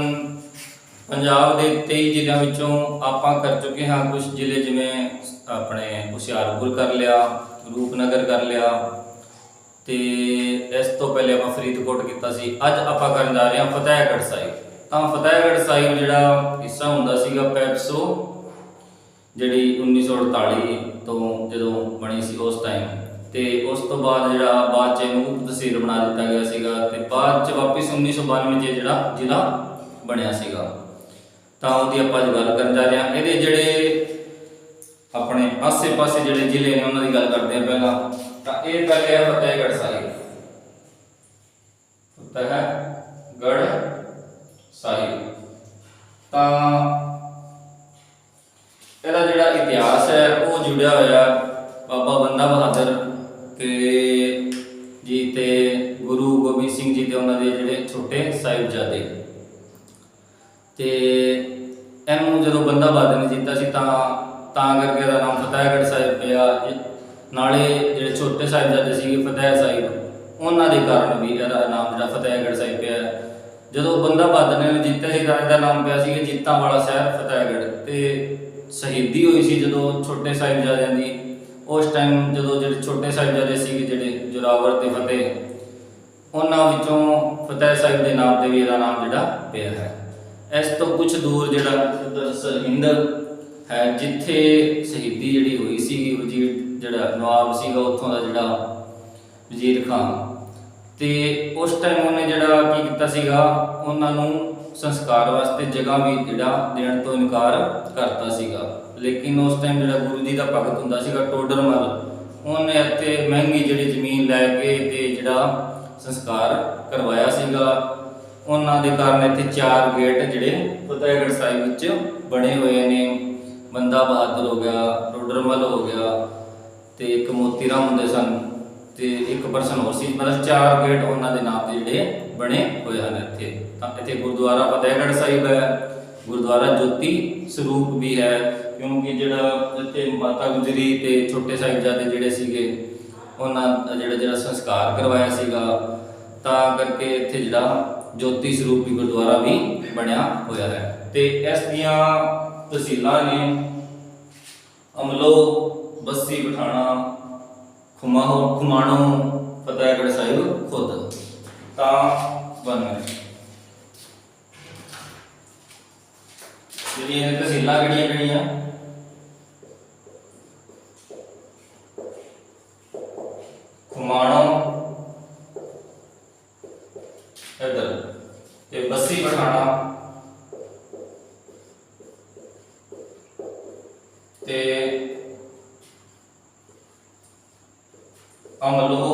ਤਕਰੀਬਨ ਪੰਜਾਬ ਦੇ 23 ਜ਼ਿਲ੍ਹਿਆਂ ਵਿੱਚੋਂ ਆਪਾਂ ਕਰ ਚੁੱਕੇ ਹਾਂ ਕੁਝ ਜ਼ਿਲ੍ਹੇ ਜਿਵੇਂ ਆਪਣੇ ਹੁਸ਼ਿਆਰਪੁਰ ਕਰ ਲਿਆ, ਰੂਪਨਗਰ ਕਰ ਲਿਆ ਤੇ ਇਸ ਤੋਂ ਪਹਿਲੇ ਆਪਾਂ ਫਰੀਦਕੋਟ ਕੀਤਾ ਸੀ। ਅੱਜ ਆਪਾਂ ਕਰਨ ਜਾ ਰਹੇ ਹਾਂ ਫਤਿਹਗੜ੍ਹ ਸਾਹਿਬ। ਤਾਂ ਫਤਿਹਗੜ੍ਹ ਸਾਹਿਬ ਜਿਹੜਾ ਹਿੱਸਾ ਹੁੰਦਾ ਸੀਗਾ ਪੈਪਸੋ, ਜਿਹੜੀ 1948 ਤੋਂ ਜਦੋਂ ਬਣੀ ਸੀ ਉਸ ਟਾਈਮ ਤੇ ਉਸ ਤੋਂ ਬਾਅਦ ਜਿਹੜਾ ਬਾਅਦ ਚ ਇਹਨੂੰ ਤਹਿਸੀਲ ਬਣਾ ਦਿੱਤਾ ਗਿਆ ਸੀਗਾ ਤੇ ਬਾਅਦ ਚ ਵਾਪਸ 1992 ਚ ਜਿਹੜਾ ਜ਼ਿਲ੍ਹਾ ਬਣਿਆ ਸੀਗਾ। ਤਾਂ ਉਹਦੀ ਆਪਾਂ ਅੱਜ ਗੱਲ ਕਰਨ ਜਾ ਰਹੇ ਹਾਂ। ਇਹਦੇ ਜਿਹੜੇ ਆਪਣੇ ਆਸੇ-ਪਾਸੇ ਜਿਹੜੇ ਜ਼ਿਲ੍ਹੇ ਨੇ, ਉਹਨਾਂ ਦੀ ਗੱਲ ਕਰਦੇ ਹਾਂ ਪਹਿਲਾਂ। ਤਾਂ ਇਹ ਪਹਿਲੇ ਹੈ ਫਤਿਹਗੜ੍ਹ ਸਾਹਿਬ। ਫਤਿਹਗੜ੍ਹ ਸਾਹਿਬ। ਤਾਂ ਇਹਦਾ ਜਿਹੜਾ ਇਤਿਹਾਸ ਹੈ, ਉਹ ਜੁੜਿਆ ਹੋਇਆ ਬਾਬਾ ਬੰਦਾ ਬਹਾਦਰ ਤੇ ਜੀ ਤੇ ਗੁਰੂ ਗੋਬਿੰਦ ਸਿੰਘ ਜੀ ਤੇ ਉਹਨਾਂ ਦੇ ਜਿਹੜੇ ਛੋਟੇ ਸਾਹਿਬਜ਼ਾਦੇ। ਤੇ ਇਹਨੂੰ ਜਦੋਂ ਬੰਦਾ ਬਹਾਦਰ ਨੇ ਜਿੱਤਾ ਸੀ ਤਾਂ ਤਾਂ ਕਰਕੇ ਇਹਦਾ ਨਾਮ ਫਤਿਹਗੜ੍ਹ ਸਾਹਿਬ ਪਿਆ। ਨਾਲੇ ਜਿਹੜੇ ਛੋਟੇ ਸਾਹਿਬਜ਼ਾਦੇ ਸੀਗੇ ਫਤਿਹ ਸਾਹਿਬ, ਉਹਨਾਂ ਦੇ ਕਾਰਨ ਵੀ ਇਹਦਾ ਨਾਮ ਜਿਹੜਾ ਫਤਿਹਗੜ੍ਹ ਸਾਹਿਬ ਪਿਆ। ਹੈ। ਜਦੋਂ ਬੰਦਾ ਬਹਾਦਰ ਨੇ ਜਿੱਤਿਆ ਸੀ ਤਾਂ ਇਹਦਾ ਨਾਮ ਪਿਆ ਸੀ ਜੀਤਾਂ ਵਾਲਾ ਸ਼ਹਿਰ ਫਤਿਹਗੜ੍ਹ। ਤੇ ਸ਼ਹੀਦੀ ਹੋਈ ਸੀ ਜਦੋਂ ਛੋਟੇ ਸਾਹਿਬਜ਼ਾਦਿਆਂ ਦੀ। ਉਸ ਟਾਈਮ ਜਦੋਂ ਜਿਹੜੇ ਛੋਟੇ ਸਾਹਿਬਜ਼ਾਦੇ ਸੀਗੇ ਜਿਹੜੇ ਜੋਰਾਵਰ ਤੇ ਫਤਿਹ, ਉਹਨਾਂ ਵਿੱਚੋਂ ਫਤਿਹ ਸਾਹਿਬ ਦੇ ਨਾਮ ਤੇ ਵੀ ਇਹਦਾ ਨਾਮ ਜਿਹੜਾ ਪਿਆ ਹੈ। ਇਸ ਤੋਂ ਕੁਝ ਦੂਰ ਜਿਹੜਾ ਉੱਧਰ ਸਰਹਿੰਦ ਹੈ, ਜਿੱਥੇ ਸ਼ਹੀਦੀ ਜਿਹੜੀ ਹੋਈ ਸੀ ਵਜ਼ੀਰ ਜਿਹੜਾ ਨਵਾਬ ਸੀਗਾ, ਉੱਥੋਂ ਦਾ ਜਿਹੜਾ ਵਜ਼ੀਰ ਖਾਨ। ਤੇ ਉਸ ਟਾਈਮ ਉਹਨੇ ਜਿਹੜਾ ਕੀ ਕੀਤਾ ਸੀਗਾ, ਉਹਨਾਂ ਨੂੰ ਸੰਸਕਾਰ ਵਾਸਤੇ ਜਗ੍ਹਾ ਵੀ ਜਿਹੜਾ ਦੇਣ ਤੋਂ ਇਨਕਾਰ ਕਰਤਾ ਸੀਗਾ। ਲੇਕਿਨ ਉਸ ਟਾਈਮ ਜਿਹੜਾ ਗੁਰੂ ਜੀ ਦਾ ਭਗਤ ਹੁੰਦਾ ਸੀਗਾ, ਟੋਡਰਮਲ, ਉਹਨੇ ਇੱਥੇ ਮਹਿੰਗੀ ਜਿਹੜੀ ਜ਼ਮੀਨ ਲੈ ਕੇ ਤੇ ਜਿਹੜਾ ਸੰਸਕਾਰ ਕਰਵਾਇਆ ਸੀਗਾ। ਉਹਨਾਂ ਦੇ ਕਾਰਨ ਇੱਥੇ ਚਾਰ ਗੇਟ ਜਿਹੜੇ ਫਤਿਹਗੜ੍ਹ ਸਾਹਿਬ ਵਿੱਚ ਬਣੇ ਹੋਏ ਨੇ। ਬੰਦਾ ਬਹਾਦਰ ਹੋ ਗਿਆ ਟੋਡਰਮਲ ਹੋ ਗਿਆ ਤੇ ਇੱਕ ਮੋਤੀਰਾਮ ਹੁੰਦੇ ਸਨ ਤੇ ਇੱਕ ਪਰਸਨ ਹੋਰ ਸੀ। ਮਤਲਬ ਚਾਰ ਗੇਟ ਉਹਨਾਂ ਦੇ ਨਾਮ ਤੇ ਜਿਹੜੇ ਬਣੇ ਹੋਏ ਹਨ ਇੱਥੇ। ਤਾਂ ਇੱਥੇ ਗੁਰਦੁਆਰਾ ਫਤਿਹਗੜ੍ਹ ਸਾਹਿਬ ਹੈ, ਗੁਰਦੁਆਰਾ ਜੋਤੀ ਸਰੂਪ ਵੀ ਹੈ, ਕਿਉਂਕਿ ਜਿਹੜਾ ਇੱਥੇ ਮਾਤਾ ਗੁਜਰੀ ਤੇ ਛੋਟੇ ਸਾਹਿਬਜ਼ਾਦੇ ਜਿਹੜੇ ਸੀਗੇ, ਉਹਨਾਂ ਦਾ ਜਿਹੜਾ ਜਿਹੜਾ ਸੰਸਕਾਰ ਕਰਵਾਇਆ ਸੀਗਾ, ਤਾਂ ਕਰਕੇ ਇੱਥੇ ਜਿਹੜਾ ਜੋਤੀ ਸਰੂਪ ਵੀ ਗੁਰਦੁਆਰਾ ਵੀ ਬਣਿਆ ਹੋਇਆ ਹੈ। ਤੇ ਇਸ ਦੀਆਂ ਤਹਿਸੀਲਾਂ ਨੇ ਅਮਲੋ, ਬੱਸੀ, ਪਠਾਣਾ, ਖੁਮਾਹੋ, ਖੁਮਾਣੋ, ਫਤਿਹਗੜ੍ਹ ਸਾਹਿਬ ਖੁਦ। ਤਾਂ ਬਣ ਗਏ। ਜਿਹੜੀਆਂ ਤਹਿਸੀਲਾਂ ਕਿਹੜੀਆਂ ਕਿਹੜੀਆਂ? ਖੁਮਾਣੋ ਇੱਧਰ ਤੇ ਬੱਸੀ ਤੇ ਅਮਲੋ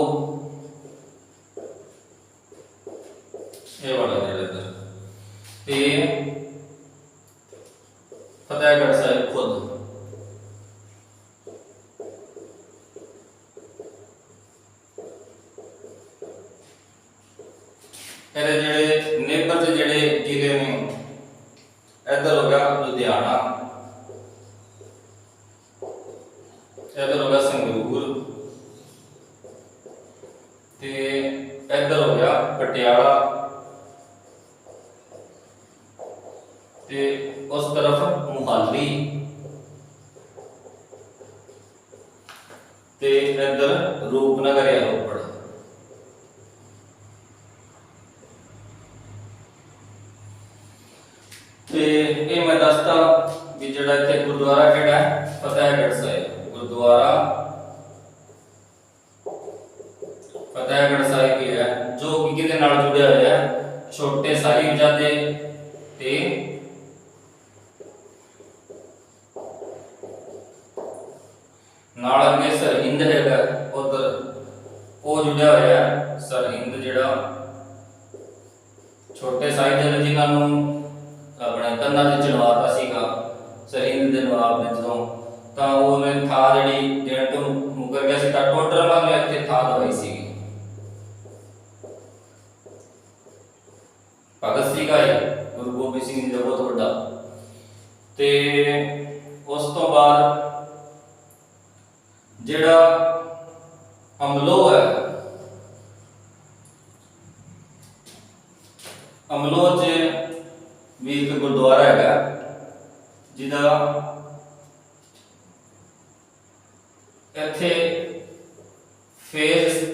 ਇਹ ਵਾਲਾ ਜਿਹੜਾ ਇੱਧਰ। ਤੇ ਫਤਿਹਗੜ੍ਹ ਸਾਹਿਬ ਖੁਦ। ਇਹਦੇ ਜਿਹੜੇ ਨੇਬਰ ਦੇ ਜਿਹੜੇ ਜ਼ਿਲ੍ਹੇ ਨੇ, ਇੱਧਰ ਹੋ ਗਿਆ ਲੁਧਿਆਣਾ, ਇੱਧਰ ਹੋ ਗਿਆ ਸੰਗਰੂਰ ਤੇ ਇੱਧਰ ਹੋ ਗਿਆ ਪਟਿਆਲਾ ਤੇ ਉਸ ਤਰਫ ਮੁਹਾਲੀ ਤੇ ਇੱਧਰ ਰੂਪਨਗਰ ਹੈ ਰੋਪੜ ਤੇ ਇਹ ਮੈਂ ਦੱਸਤਾ ਵੀ ਜਿਹੜਾ ਇੱਥੇ ਗੁਰਦੁਆਰਾ ਕਿਹੜਾ ਹੈ ਫਤਿਹਗੜ੍ਹ ਸਾਹਿਬ ਗੁਰਦੁਆਰਾ ਫਤਿਹਗੜ੍ਹ ਸਾਹਿਬ ਹੀ ਹੈ, ਜੋ ਕਿ ਕਿਹਦੇ ਨਾਲ ਜੁੜਿਆ ਹੋਇਆ ਹੈ? ਛੋਟੇ ਸਾਹਿਬਜ਼ਾਦੇ ਤੇ ਨਾਲ ਅੱਗੇ ਸਰਹਿੰਦ ਹੈਗਾ, ਉਧਰ। ਉਹ ਜੁੜਿਆ ਹੋਇਆ ਸਰਹਿੰਦ ਜਿਹੜਾ। ਛੋਟੇ ਸਾਹਿਬਜ਼ਾਦੇ ਜਿਨ੍ਹਾਂ ਨੂੰ ਆਪਣੇ ਕੰਨਾਂ ਤੇ ਚੜਵਾਤਾ ਸੀਗਾ ਸਰਹਿੰਦ ਦੇ ਨਵਾਬ ਨੇ ਜਦੋਂ। ਤਾਂ ਉਹਨੇ ਥਾਂ ਜਿਹੜੀ ਦੇਣ ਤੋਂ ਮੁਕਰ ਗਿਆ ਸੀ, ਤਾਂ ਟੋਟਲ ਵਾਲੇ ਇੱਥੇ ਥਾਂ ਦਵਾਈ ਸੀ ਭਗਤ ਸੀਗਾ ਇਹ ਗੁਰੂ ਗੋਬਿੰਦ ਸਿੰਘ ਜੀ ਤੇ ਉਸ ਤੋਂ ਬਾਅਦ ਜਿਹੜਾ ਅਮਲੋ ਹੈ ਅਮਲੋ ਚ ਵੀ ਇੱਕ ਗੁਰਦੁਆਰਾ ਹੈਗਾ, ਜਿਹਦਾ ਇੱਥੇ ਫੇਜ਼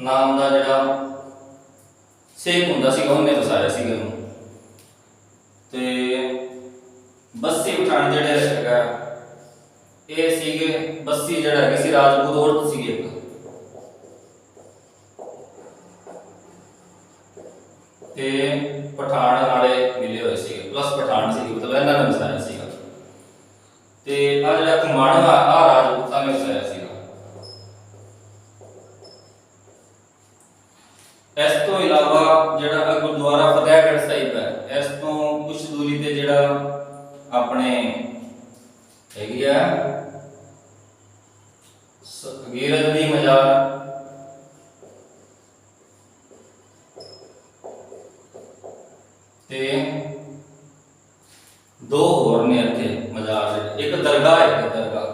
ਨਾਮ ਦਾ ਜਿਹੜਾ ਸੇਖ ਹੁੰਦਾ ਸੀਗਾ, ਉਹਨੇ ਵਸਾਇਆ ਸੀਗਾ ਇਹਨੂੰ ਤੇ ਬੱਸੀ ਪਠਾਨ ਜਿਹੜਾ ਹੈਗਾ ਇਹ ਸੀਗੇ ਬੱਸੀ ਜਿਹੜਾ ਹੈਗਾ ਸੀ, ਰਾਜਪੂਤ ਔਰਤ ਸੀਗੀ ਇੱਕ। ਤੇ ਪਠਾਨ ਨਾਲੇ ਮਿਲੇ ਹੋਏ ਸੀਗੇ ਪਲੱਸ ਪਠਾਨ ਸੀਗੇ, ਮਤਲਬ ਇਹਨਾਂ ਨੇ ਵਸਾਇਆ ਸੀ ਤੇ ਆ ਜਿਹੜਾ ਕੁਮਾਣਵਾ ਆ ਰਾਜਪੂਤਾਂ ਨੇ ਵਸਾਇਆ ਸੀਗਾ ਇਸ ਤੋਂ ਇਲਾਵਾ ਜਿਹੜਾ ਆਹ ਗੁਰਦੁਆਰਾ ਫਤਿਹਗੜ੍ਹ ਸਾਹਿਬ ਹੈ ਇਸ ਤੋਂ ਕੁਝ ਦੂਰੀ ਤੇ ਜਿਹੜਾ ਆਪਣੇ ਹੈਗੀ ਆ ਸ- ਦੀ ਮਜ਼ਾਰ ਤੇ ਦੋ ਹੋਰ ਨੇ ਇੱਥੇ ਮਜ਼ਾਰ ਇੱਕ ਦਰਗਾਹ ਹੈ ਇੱਕ ਦਰਗਾਹ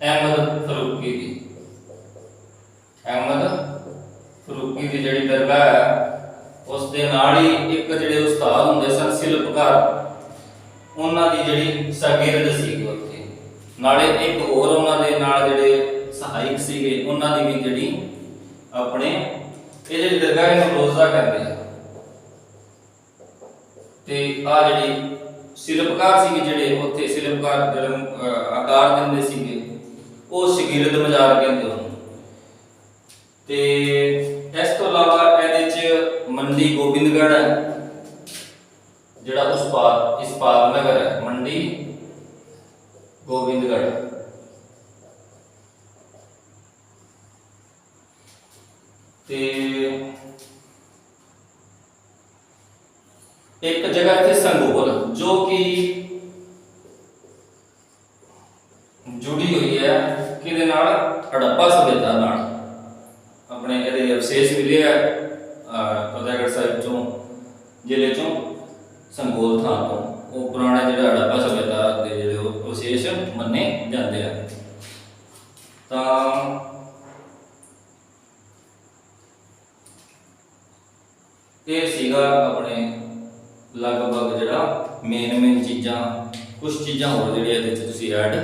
ਅਹਿਮਦ ਫਰੂਕੀ ਦੀ ਅਹਿਮਦ ਫਰੂਕੀ ਦੀ ਜਿਹੜੀ ਦਰਗਾਹ ਹੈ ਉਸ ਦੇ ਨਾਲ ਹੀ ਇੱਕ ਜਿਹੜੇ ਉਸਤਾਦ ਹੁੰਦੇ ਸਨ ਸ਼ਿਲਪਕਾਰ। ਉਹਨਾਂ ਦੀ ਜਿਹੜੀ ਸ਼ਾਗਿਰਦ ਸੀ ਉੱਥੇ। ਨਾਲੇ ਇੱਕ ਹੋਰ ਉਹਨਾਂ ਦੇ ਨਾਲ ਜਿਹੜੇ ਸਹਾਇਕ ਸੀਗੇ, ਉਹਨਾਂ ਦੀ ਵੀ ਜਿਹੜੀ ਆਪਣੇ ਇਹ ਜਿਹੜੀ ਦਰਗਾਹ ਨੂੰ ਰੋਜ਼ਾ ਕਰਦੇ ਆ। ਤੇ ਆ ਜਿਹੜੀ ਸ਼ਿਲਪਕਾਰ ਸੀਗੇ ਜਿਹੜੇ ਉੱਥੇ ਸ਼ਿਲਪਕਾਰ ਜਿਹੜੇ ਆਕਾਰ ਦਿੰਦੇ ਸੀਗੇ, ਉਹ ਸ਼ਾਗਿਰਦ ਮਜ਼ਾਰ ਕਹਿੰਦੇ ਉਹਨੂੰ। ਤੇ ਇਸ ਤੋਂ ਇਲਾਵਾ ਇਹਦੇ ਚ ਮੰਡੀ ਗੋਬਿੰਦਗੜ੍ਹ ਹੈ। ਜਿਹੜਾ ਉਸ ਪਾਰ, ਇਸ ਪਾਰ ਨਗਰ ਹੈ, ਮੰਡੀ ਗੋਬਿੰਦਗੜ੍ਹ। ਤੇ ਇੱਕ ਜਗ੍ਹਾ ਇੱਥੇ ਸੰਗੋਲ ਜੋ ਕਿ ਜੁੜੀ ਹੋਈ ਹੈ, ਕਿਹਦੇ ਨਾਲ? ਹੜੱਪਾ ਸਭਿਅਤਾ ਨਾਲ। ਆਪਣੇ ਇਹਦੇ ਅਵਸ਼ੇਸ਼ ਮਿਲੇ ਆ ਫਤਿਹਗੜ੍ਹ ਸਾਹਿਬ ਚੋਂ, ਜ਼ਿਲ੍ਹੇ ਚੋਂ। ਸੰਗੋਲ ਥਾਂ ਤੋਂ। ਉਹ ਪੁਰਾਣਾ ਜਿਹੜਾ ਹੜੱਪਾ ਸਭਿਅਤਾ ਦੇ ਜਿਹੜੇ ਉਹ ਅਵਸ਼ੇਸ਼ ਮੰਨੇ ਜਾਂਦੇ ਆ। ਤਾਂ ਇਹ ਸੀਗਾ ਆਪਣੇ ਲਗਭਗ ਜਿਹੜਾ ਮੇਨ ਮੇਨ ਚੀਜ਼ਾਂ ਕੁਝ ਚੀਜ਼ਾਂ ਹੋਰ ਜਿਹੜੀਆਂ ਇਹਦੇ ਵਿੱਚ ਤੁਸੀਂ ਐਡ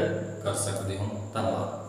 ਕਰ ਸਕਦੇ ਹੋ। ਧੰਨਵਾਦ।